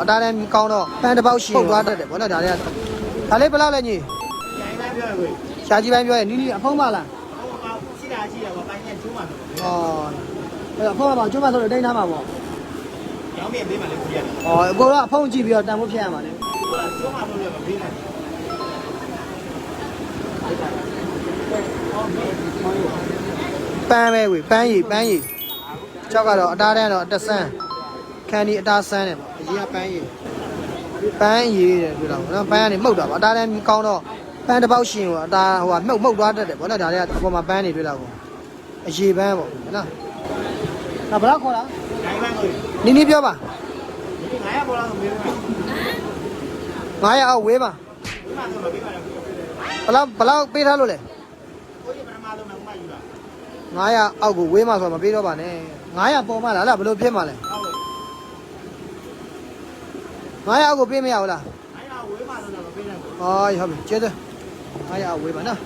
အတားတန်းကောင်းတော့ပန်းတစ်ပေါက်ရှင်ပုတ်သွားတတ်တယ်ဗောနော်ဒါတွေကဒါလေးဘယ်လောက်လဲညီ ကျိုင်းလိုက်ပြောရကို ရှားကြီးပိုင်းပြောရင်နီးနီးအဖုံးမလား ဟိုကရှိတာရှိတယ်ဗောပိုင်းနဲ့ကျိုးမှာဆို ဩအဲ့တော့အဖုံးမပါကျွမ်းမဆိုတော့တိန်းထားမှာပေါ့ ရောင်းမြင်ပေးမှလည်းကြည့်ရတယ် ဩအကိုတော့အဖုံးကြည့်ပြီးတော့တန်ဖို့ဖြတ်ရမှာလေ ဟိုကကျိုးမှာဆိုလည်းမပေးနိုင် ပန်းပဲဝေပန်းရည်ပန်းရည်ကြောက်ကတော့အတားတန်းတော့အတဆန်း ခန်းဒီအတားဆန်းတယ်ပေါ့အရင်ကပန်းရည်ပန်းရည်တယ်ပြောတာပေါ့နော်ပန်းကနေမှုတ်တာပေါ့အတားတန်းကောင်းတော့ပန်းတစ်ပေါက်ရှင်ကိုအတားဟိုကမှုတ်မှုတ်သွားတတ်တယ်ပေါ့နော်ဒါတွေကအပေါ်မှာပန်းနေတွေ့တာပေါ့အရေပန်းပေါ့နော်ဒါဘယ်လောက်ခေါ်လားကျိုင်းလိုက်ကိုနီးနီးပြောပါဒီ900ပေါ်လာဆိုပေးမယ်900အောက်ဝေးပါဒီမှာဆိုမပေးပါနဲ့ကိုဘယ်လောက်ဘယ်လောက်ပေးထားလို့လဲကြီးပထမဆုံးကမှယူတာ900အောက်ကိုဝေးမှဆိုတော့မပေးတော့ပါနဲ့900ပေါ်မှလားလားဘယ်လိုဖြစ်မှလဲ ဟုတ်ကဲ့ 900အောက်ကိုပေးမရဘူးလား900ဝေးမှဆိုတော့မပေးနိုင်ဘူးဟောဟုတ်ပြီကျေးဇူး900အောက်ဝေးပါနော်